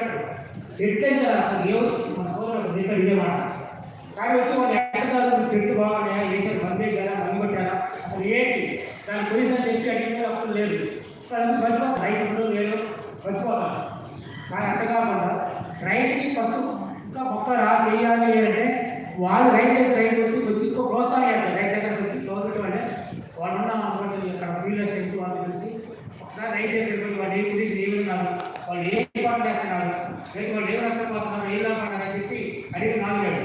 చెప్పాడు. ఎట్లయితే దేవుడు మన సోదరుడు చెప్పాడు ఇదే మాట. కానీ వచ్చి వాళ్ళు ఎక్కడ చెట్టు బాగున్నాయా వేసారు బంద్ చేశారా బంద్ అసలు ఏంటి? దాని గురించి అని చెప్పి అడిగిన అప్పుడు లేదు. అసలు అందుకు మర్చిపోతాం రైతు లేదు మర్చిపోతాం కానీ అట్ట కాకుండా రైతుకి ఫస్ట్ ఇంకా మొక్క రా వేయాలి అంటే వాళ్ళు రైతు రైతు వచ్చి వచ్చి ఇంకో ప్రోత్సాహం చేస్తారు రైతు దగ్గర వచ్చి గవర్నమెంట్ అంటే వాళ్ళు ఉన్న అనుకోండి అక్కడ ఫీల్డ్ అసిస్టెంట్ వాళ్ళు కలిసి ఒకసారి రైతు దగ్గరికి వెళ్ళి వాళ్ళు ఏ పొజిషన్ ఏమి ఉన్నారు వాళ్ళు ఏ పాటు చేస్తున్నారు రేపు వాళ్ళు ఏం నష్టపోతున్నారు ఏం లాభపడ్డారు అని చెప్పి అడిగి నాలుగేళ్ళు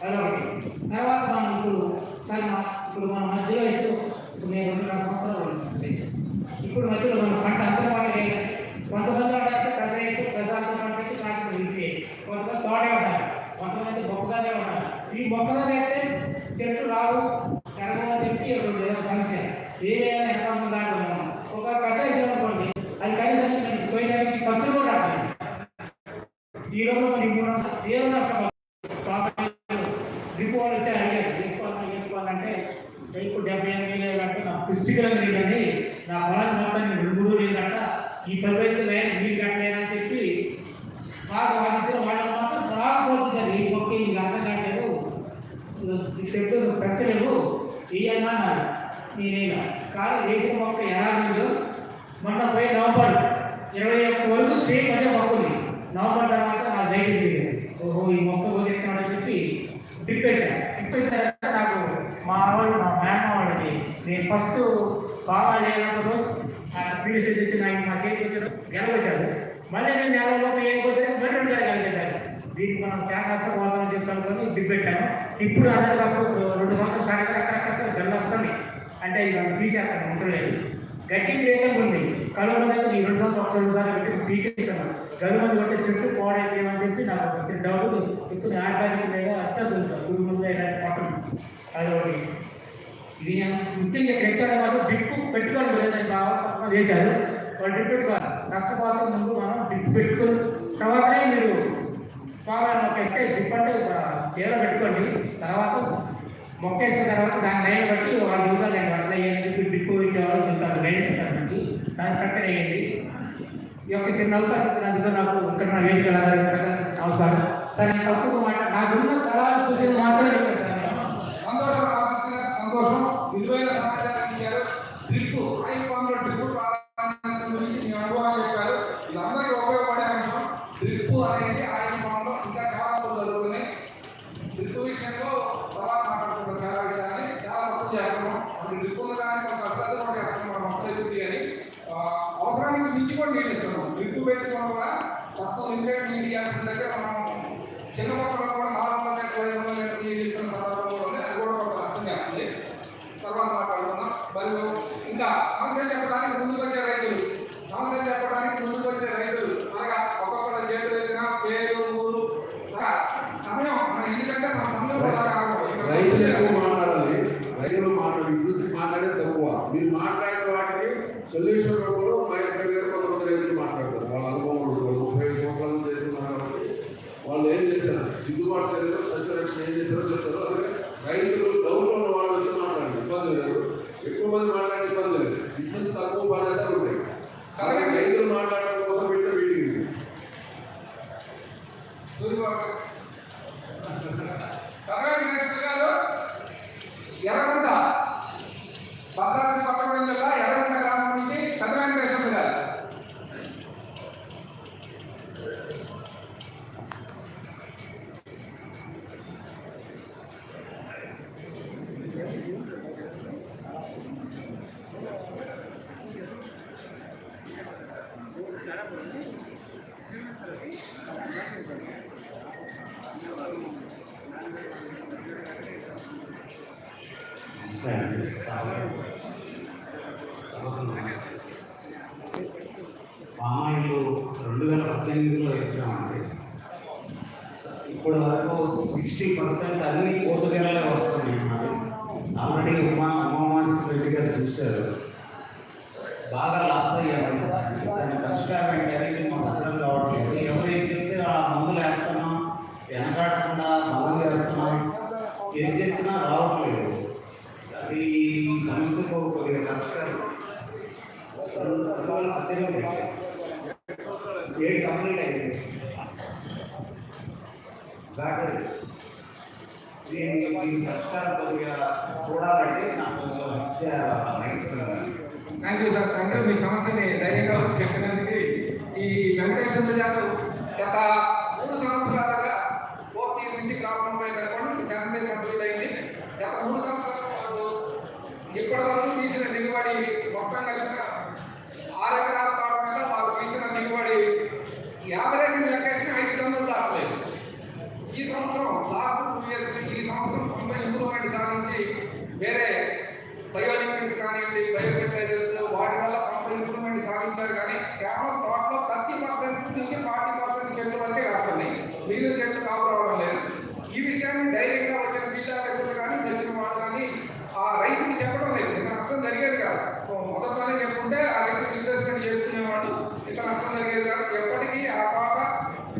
అదొకటి తర్వాత మనం ఇప్పుడు సార్ మా ఇప్పుడు మన మధ్యలో వేస్తూ ఇప్పుడు నేను రెండున్నర సంవత్సరాలు వస్తుంది ఇప్పుడు మధ్యలో మనం పంట అందరూ పంట చేయాలి కొంతమంది అంటే ప్రసరేసి ప్రసాదం పంటకి శాస్త్రం తీసి కొంతమంది తోడే ఉంటారు కొంతమంది గొప్పగానే ఉన్నారు. ఈ మొక్కసారి అయితే చెట్లు రావు ఎరగని చెప్పి రెండు సమస్య ఏదైనా ఎంత ఉన్నాడు ఒక కషాయం అనుకోండి అది కనీసం పోయినానికి ఖర్చులు కూడా రావాలి ఈ రోజు మరి మూడు వందలు ఏడు నష్టం రిపోర్ట్ వచ్చి అడిగారు. తీసుకోవాలి తీసుకోవాలంటే ఇప్పుడు డెబ్బై ఎనిమిది వేలు అంటే నా పుస్తకాలు నీళ్ళండి నా పొలాన్ని మొత్తం రెండు మూడు నీళ్ళు ఈ పది రైతులు వీళ్ళు కట్టలేదని చెప్పి బాగా వాళ్ళిద్దరు వాళ్ళు మాత్రం బాగా పోతుంది ఈ మొక్క ఈ అర్థం కట్టలేదు చెట్టు పెంచలేవు ఇయ్యన్నా అన్నారు నేనేగా? కాదు వేసిన మొక్క ఎలా నీళ్ళు మొన్న పోయి నవంబర్ ఇరవై ఒక్క వరకు సేమ్ అదే మొక్కలు. నవంబర్ తర్వాత నా రైతు దిగింది ఓహో ఈ మొక్క పోతున్నాడని చెప్పి తిప్పేశాను తిప్పేశారంటే నాకు మా వాళ్ళు మా మేమ వాళ్ళకి నేను ఫస్ట్ కావాలి అన్నప్పుడు ఆ పీడిసి తెచ్చి నాకు మా చేతికి వచ్చాడు గెలవేశాడు మళ్ళీ నేను నెలలో ఏం కోసం మళ్ళీ రెండుసారి గెలిపేశారు దీనికి మనం క్యాన్సర్ పోదామని చెప్తాను కానీ దిబ్బెట్టాను ఇప్పుడు అదనప్పుడు రెండు సంవత్సరాలు స్టార్ట్ అక్కడక్కడ గెల వస్తుంది అంటే ఇది మనం తీసేస్తాను ఉంటలేదు గట్టి వేగంగా ఉంది కలువ మీద ఈ రెండు సార్లు ఒక రెండు సార్లు పెట్టి పీకేస్తాను గలు మంది కొట్టే చెట్టు పాడైతే అని చెప్పి నాకు వచ్చిన డౌట్ ఎక్కువ ఆర్గానిక్ లేదా అట్టా చూస్తాను గురు ముందు పక్కన అది ఒకటి. ఇది నేను ముఖ్యంగా తెచ్చడం వల్ల డిప్ పెట్టుకోవడం లేదని బాగా వేశారు. వాళ్ళు డిప్ పెట్టుకోవాలి. నష్టపోతే ముందు మనం డిప్ పెట్టుకుని తర్వాతనే మీరు కావాలన్న ఒక ఇస్తే డిప్ అంటే ఒక చీర పెట్టుకోండి తర్వాత మొక్కేసిన తర్వాత దాని లైన్ బట్టి వాళ్ళు ఇవ్వాలి నేను అట్లా వేయండి చెప్పి డిప్ చెప్తారు వాళ్ళు దిగుతారు నుంచి దాని ప్రక్కన వేయండి. ఈ యొక్క చిన్న అవకాశం నాకు ఇక్కడ నా వేదిక అవసరం. సరే నేను తప్పుగా మాట నాకున్న సలహాలు చూసిన మాత్రమే చెప్తాను సంతోషం రామకృష్ణ గారు, సంతోషం విలువైన సమాచారం ఇచ్చారు డ్రిప్ ఐదు వందల డ్రిప్ ప్రాధాన్యత గురించి మీ అనుభవాలు చెప్పారు వీళ్ళందరికీ ఉపయోగపడే అంశం డ్రిప్ అనేది ఆయన పొలంలో ఇంకా చాలా తప్పులు జరుగుతున్నాయి డ్రిప్ విషయంలో తర్వాత మాట్లాడుతున్న చాలా విషయాన్ని చాలా తప్పు చేస్తున్నాం అది డ్రిప్ ఉంది కానీ కొంత శ్రద్ధ కూడా చేస్తున్నాం మన మొక్కలు ఎదుగుతాయి అని ఆ, అవసరానికి మించి కూడా నీళ్ళు ఇస్తున్నాం డ్రిప్ పెట్టుకోవడం వల్ల తక్కువ ఇంటర్నెట్ నీళ్ళు ఇవ్వాల్సిన దగ్గర మనం చిన్న మొక్కలకు కూడా నాలుగు వందల కూడా ఉంది అది కూడా ఒక నష్టం చేస్తుంది తర్వాత మాట్లాడుకుందాం. మరియు ఇంకా సమస్యలు చెప్పడానికి ముందుకు వచ్చే రైతులు సమస్యలు చెప్పడానికి ముందుకు వచ్చే రైతులు అనగా ఒక్కొక్కరు చేతులు ఎత్తిన పేరు ఊరు సమయం ఎందుకంటే మన సమయం కూడా రైతులు మాట్లాడాలి. రైతులు మాట్లాడి గురించి మాట్లాడేది తక్కువ. మీరు మాట్లాడిన వాటికి సొల్యూషన్ రూపంలో మహేశ్వర గారు కొంతమంది రైతులు మాట్లాడతారు వాళ్ళ అనుభవం ఉంటుంది వాళ్ళు ముప్పై ఐదు సంవత్సరాలు చేస్తున్నారు కాబట్టి వాళ్ళు ఏం చేశారు దిద్దుబాటు చర్యలు సస్యరక్షణ ఏం చేశారో చెప్తారు అదే రైతులు డౌట్ ఉన్న వాళ్ళు వచ్చి మాట్లాడండి ఇబ్బంది లేదు ఎక్కువ మంది మాట్లాడే ఇబ్బంది లేదు ఇటు నుంచి తక్కువ ఉపన్యాసాలు ఉంటాయి కాబట్టి రైతులు మాట్లాడడం కోసం పెట్టిన మీటింగ్ ఇది. సూర్యబాబు కర్ణాటక వెంకటేశ్వర గారు ఎర్రగుంట భద్రాద్రి కొత్తగూడెం జిల్లా ఎర్రగుంట గ్రామం నుంచి పెద్ద వెంకటేశ్వర గారు పామాయిలు రెండు వేల పద్దెనిమిదిలో వేసామండి స- ఇప్పటి వరకు సిక్స్టీ పర్సెంట్ అన్ని కోతగేరలే వస్తున్నాయి ఆల్రెడీ ఉమా ఉమామాస్ రెడ్డి గారు చూశారు బాగా లాస్ అయ్యారు దాని పరిష్కారం ఏంటనేది మాకు అర్థం కావట్లేదు ఎవరు ఏం చెప్తే ఆ మందులు వేస్తున్నాం వెనకాడకుండా బలంగా వేస్తున్నాం ఏం చేసినా రావట్లేదు. అది ఈ సమస్యకు కొద్దిగా పరిష్కారం రెండు ఏడు కంప్లీట్ అయింది బ్యాటరీ దీనికి దీని పరిష్కారం కొద్దిగా చూడాలంటే నాకు హత్య థ్యాంక్ యూ సార్ అంటే మీ సమస్యని ధైర్యంగా చెప్పినందుకు ఈ వెంకటేశ్వర గారు గత మూడు సంవత్సరాలుగా పూర్తి నుంచి క్రాప్ పై కనుకోండి సెవెంటీ కంప్లీట్ అయింది గత మూడు సంవత్సరాల పాటు ఇప్పటి వరకు తీసిన దిగుబడి మొత్తం కలిపిన ఆరు ఎకరాల తోట మీద మాకు తీసిన దిగుబడి యావరేజ్ లెక్కేసిన ఐదు టన్నులు దాటలేదు. ఈ సంవత్సరం లాస్ట్ టూ ఇయర్స్ ఈ సంవత్సరం కొంత ఇంప్రూవ్మెంట్ సాధించి వేరే బయోలిక్విడ్స్ కానివ్వండి బయోఫెర్టిలైజర్స్ వాటి వల్ల కొంత ఇంప్రూవ్మెంట్ సాధించారు కానీ కేవలం తోటలో థర్టీ పర్సెంట్ నుంచి ఫార్టీ పర్సెంట్ చెట్లు వరకే కాస్తున్నాయి మిగిలిన చెట్లు కాపు రావడం లేదు ఈ విషయాన్ని ధైర్యంగా వచ్చిన ఫీల్డ్ ఆఫీసర్లు కానీ వచ్చిన వాళ్ళు కానీ ఆ రైతుకి చెప్పడం లేదు ఇంత నష్టం జరిగేది కాదు మొదట్లోనే చెప్పుకుంటే ఆ రైతుకి ఇన్వెస్ట్మెంట్ చేసుకునేవాడు ఇంత నష్టం జరిగేది కాదు ఎప్పటికీ ఆ తోట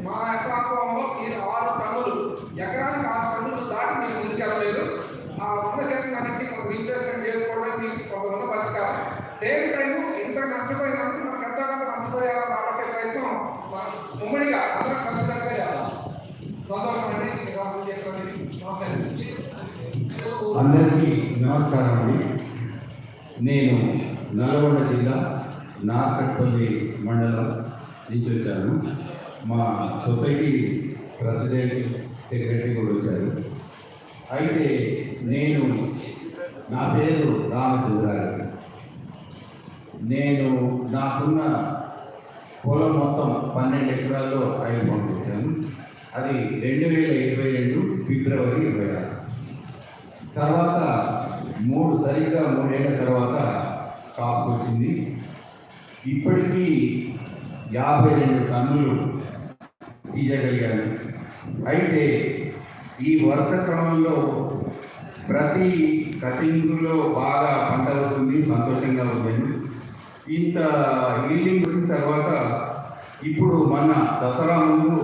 మా యొక్క అనుభవంలో మీరు ఆరు టన్నులు ఎకరానికి ఆరు టన్నులు దాటి మీరు ముందుకెళ్ళలేదు ఆ ఉన్న చెట్లన్నింటినీ కొంత రీప్లేస్మెంట్ చేసుకోవడానికి కొంత ఉన్న పరిష్కారం సేమ్ టైం ఇంత నష్టపోయినందుకు మనకు ఎంతో కొంత నష్టపోయాలని రాబట్టే ప్రయత్నం మనం ఉమ్మడిగా అందరం ఖచ్చితంగా చేయాలి సంతోషం అండి మీ సమస్య చెప్పండి నమస్తే ఇప్పుడు అందరికీ నమస్కారం అండి నేను నల్గొండ జిల్లా నాకట్పల్లి మండలం నుంచి వచ్చాను. మా సొసైటీ ప్రెసిడెంట్ సెక్రటరీ కూడా వచ్చారు. అయితే నేను నా పేరు రామచంద్రారెడ్డి. నేను నాకున్న పొలం మొత్తం పన్నెండు ఎకరాల్లో ఆయిల్ పంపిస్తాను. అది రెండు వేల ఇరవై రెండు ఫిబ్రవరి ఇరవై ఆరు. తర్వాత మూడు సరిగ్గా మూడేళ్ళ తర్వాత కాపు వచ్చింది ఇప్పటికీ యాభై రెండు టన్నులు తీయగలిగాను అయితే ఈ వరుస క్రమంలో ప్రతి కటింగ్లో బాగా పంట అవుతుంది సంతోషంగా ఉన్నాను ఇంత ఈల్డింగ్ వచ్చిన తర్వాత ఇప్పుడు మన దసరా ముందు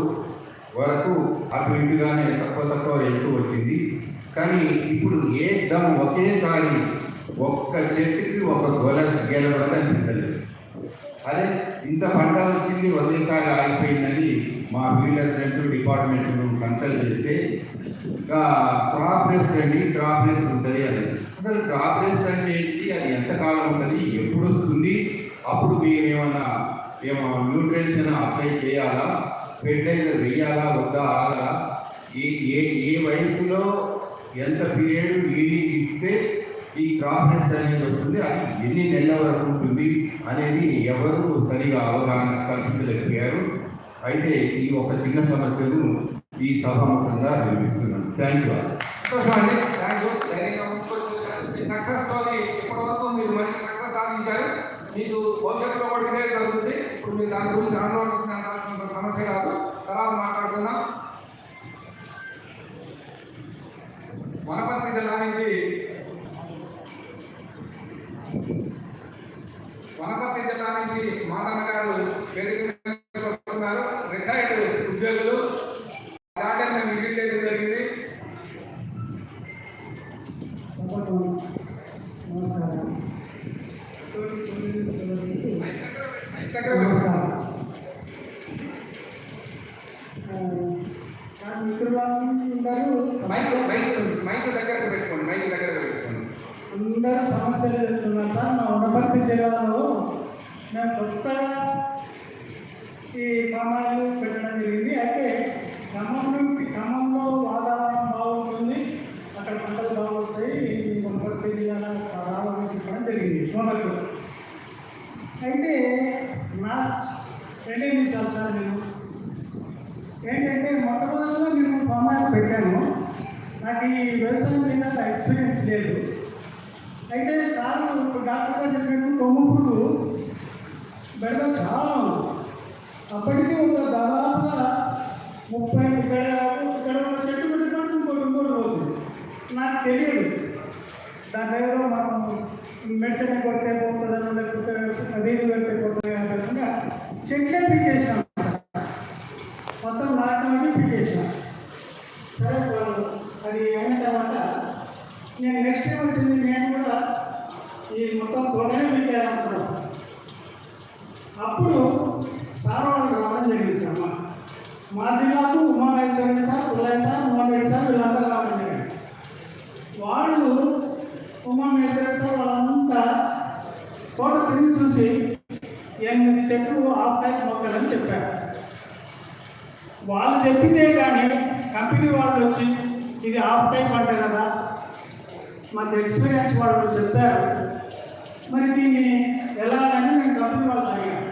వరకు అటు ఇటుగానే తక్కువ తక్కువ ఎక్కువ వచ్చింది. కానీ ఇప్పుడు ఏ దమ్ ఒకేసారి ఒక్క చెట్టుకి ఒక గొల గెలవడం అనిపిస్తుంది అదే ఇంత పంట వచ్చింది ఒకేసారి ఆగిపోయిందని మా ఫీల్డ్ అసిస్టెంట్ డిపార్ట్మెంట్ కన్సల్ట్ చేస్తే ఇంకా క్రాప్ రెస్ట్ అండి క్రాప్ రెస్ట్ ఉంటుంది అని. అసలు క్రాప్ రెస్ట్ అంటే ఏంటి? అది ఎంతకాలం ఉంటుంది? ఎప్పుడు వస్తుంది? అప్పుడు మేము ఏమన్నా ఏమో న్యూట్రిషన్ అప్లై చేయాలా? ఫెర్టిలైజర్ వేయాలా? వద్దా? ఆగాలా? ఏ ఏ వయసులో ఎంత పీరియడ్ ఏది ఇస్తే ఈ క్రాప్ రెస్ట్ అనేది వస్తుంది అది ఎన్ని నెలల వరకు ఉంటుంది అనేది ఎవరు సరిగా అవగాహన కల్పించలేకపోయారు. అయితే ఈ ఒక చిన్న సమస్యను ఈ సభాముఖంగా నిర్మిస్తున్నాను థ్యాంక్ యూ సక్సెస్ స్టోరీ ఇప్పటి మీరు మంచి సక్సెస్ సాధించారు. మీకు భవిష్యత్తులో కూడా ఇదే జరుగుతుంది. ఇప్పుడు మీరు దాని గురించి ఆందోళన సమస్య కాదు. తర్వాత మాట్లాడుకుందాం. వనపర్తి జిల్లా నుంచి వనపర్తి జిల్లా నుంచి మాదన్న గారు వస్తున్నారు. రిటైర్డ్ ఉద్యోగులు. గార్డెన్ విజిట్ చేయడం జరిగింది. సభకు నమస్కారం తోటి సోదరులు సోదరులకు దగ్గర నమస్కారం ఆ, సార్ మిత్రులందరూ మైక్ సమస్యలు మైక్ మైక్ దగ్గరకు పెట్టుకోండి మైక్ దగ్గర పెట్టుకోండి అందరూ సమస్యలు చెప్తున్నారు సార్ కొత్త జిల్లాలో మేము కొత్తగా ఈ పామాయిలు పెట్టడం జరిగింది. అయితే ఖమ్మం నుండి ఖమ్మంలో వాతావరణం బాగుంటుంది. అక్కడ పంటలు బాగా వస్తాయి. ఈ జిల్లాలో రావాలని చెప్పడం జరిగింది. మొదలు అయితే లాస్ట్ రెండే నిమిషాలు సార్ నేను ఏంటంటే మొట్టమొదటిలో నేను పామాయిల్ పెట్టాను. నాకు ఈ వ్యవసాయం మీద ఎక్స్పీరియన్స్ లేదు. అయితే సార్ ఇప్పుడు డాక్టర్ గారు చెప్పినట్టు కొమ్ము పురుగు బెడద చాలా ఉంది. అప్పటికి ఒక దాదాపుగా ముప్పై ఇక్కడ ఇక్కడ ఉన్న చెట్టు పెట్టినట్టు ఇంకో ఇంకోటి రోజు నాకు తెలియదు. దాని ఏదో మనం మెడిసిన్ కొట్టే పోతుందని లేకపోతే అది ఇది పెడితే పోతుంది అని కాకుండా చెట్లే పీకేసినాం సార్. మొత్తం నాటడం పీకేసినాం సరే వాళ్ళు అది అయిన తర్వాత నేను నెక్స్ట్ టైం వచ్చింది నేను కూడా ఈ మొత్తం తోటనే పీకేయాలనుకున్నాను సార్ అప్పుడు సార్ వాళ్ళు రావడం జరిగింది సార్ మా మా జిల్లాకు ఉమామేశ్వరి సార్ పుల్లయ్య సార్ చూసి ఎనిమిది చెట్లు ఆఫ్ మొక్కలని చెప్పారు. వాళ్ళు చెప్పిందే కానీ కంపెనీ వాళ్ళు వచ్చి ఇది ఆఫ్ టైప్ అంట కదా. మాకు ఎక్స్పీరియన్స్ వాళ్ళు చెప్తారు. మరి దీన్ని ఎలా అని నేను కంపెనీ వాళ్ళు అడిగాను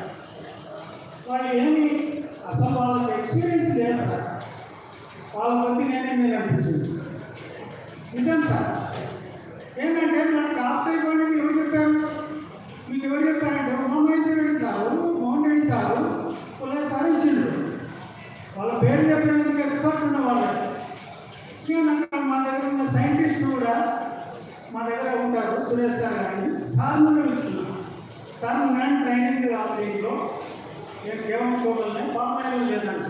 వాళ్ళు ఏమి అసలు వాళ్ళకి ఎక్స్పీరియన్స్ లేదు సార్ వాళ్ళ కొద్ది నేనే మీరు అనిపించింది నిజం సార్ ఏంటంటే మనకి ఆఫ్టర్ అనేది ఎవరు చెప్పారు మీకు ఎవరు చెప్పారంటే Umamaheswara Reddy sir Mohan Reddy sir Pulla sir ఇచ్చిండు వాళ్ళ పేరు చెప్పడానికి ఎక్స్పర్ట్ ఉన్న వాళ్ళే నేను మన దగ్గర ఉన్న సైంటిస్ట్ కూడా మా దగ్గర ఉంటారు సురేష్ సార్ గారిని సార్ నుండి ఇచ్చున్నాను సార్ నేను ట్రైనింగ్ కావాలి దీంట్లో. నేను ఏమనుకోగలను పాపాయలు లేదని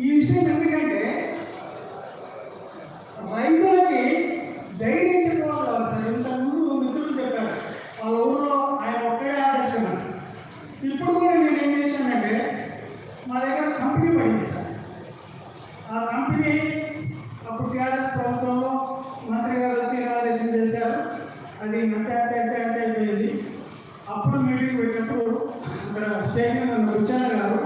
ఈ విషయం ఎందుకంటే రైతులకి ధైర్యం చెప్పవాలి సార్. ఇంతకుముందు మిత్రులు చెప్పారు వాళ్ళ ఊళ్ళో ఆయన ఒక్కడే ఆదర్శం ఇప్పుడు కూడా నేను ఏం చేశానంటే మా దగ్గర కంపెనీ పడింది సార్ ఆ కంపెనీ అప్పుడు టీఆర్ఎస్ ప్రభుత్వంలో మంత్రి గారు వచ్చి ఆదేశం చేశారు అది అంటే అంటే అంటే అంటే అయిపోయింది అప్పుడు మీటింగ్ పెట్టినప్పుడు ఇక్కడ చైర్మన్ రుచాన గారు